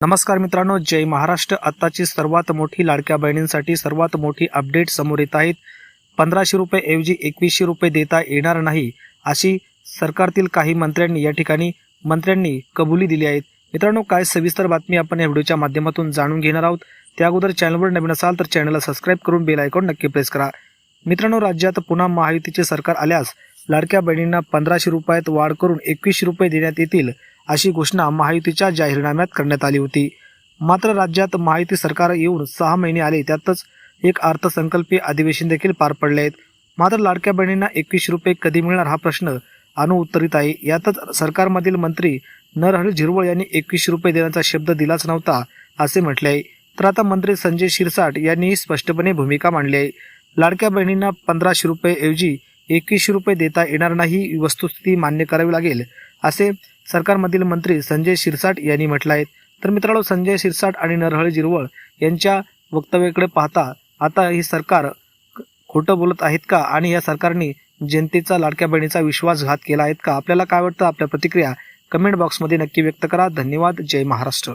नमस्कार मित्रांनो जय महाराष्ट्र. आत्ताची सर्वात मोठी लाडक्या बहिणींसाठी सर्वात मोठी अपडेट समोर येत आहेत. पंधराशे रुपये ऐवजी एकवीसशे रुपये देता येणार नाही अशी सरकारतील काही मंत्र्यांनी या ठिकाणी मंत्र्यांनी कबुली दिली आहेत. मित्रांनो काय सविस्तर बातमी आपण या व्हिडिओच्या माध्यमातून जाणून घेणार आहोत. त्या अगोदर चॅनलवर नवीन असाल तर चॅनलला सबस्क्राईब करून बेल आयकॉन नक्की प्रेस करा. मित्रांनो राज्यात पुन्हा महायुतीचे सरकार आल्यास लाडक्या बहिणींना पंधराशे रुपयात वाढ करून एकवीसशे रुपये देण्यात येतील. अशी घोषणा महायुतीच्या जाहीरनाम्यात करण्यात आली होती. मात्र राज्यात महायुती सरकार येऊन सहा महिने आले त्यातच एक अर्थसंकल्पीय अधिवेशन देखील पार पडले आहेत. मात्र लाडक्या बहिणींना एकवीस रुपये कधी मिळणार हा प्रश्न अनुत्तरित आहे. यातच सरकारमधील मंत्री नरहरी झिरवळ यांनी एकवीसशे रुपये देण्याचा शब्द दिलाच नव्हता असे म्हटले आहे. तर आता मंत्री संजय शिरसाट यांनीही स्पष्टपणे भूमिका मांडली आहे. लाडक्या बहिणींना पंधराशे रुपये ऐवजी एकवीसशे रुपये देता येणार नाही ही वस्तुस्थिती मान्य करावी लागेल असे सरकारमधील मंत्री संजय शिरसाट यांनी म्हटलं आहे तर मित्रांनो संजय शिरसाट आणि नरहळ जिरवळ यांच्या वक्तव्याकडे पाहता आता हे सरकार खोटं बोलत आहेत का? आणि या सरकारने जनतेचा लाडक्या बहिणीचा विश्वासघात केला आहेत का? आपल्याला काय वाटतं? आपल्या प्रतिक्रिया कमेंट बॉक्समध्ये नक्की व्यक्त करा. धन्यवाद. जय महाराष्ट्र.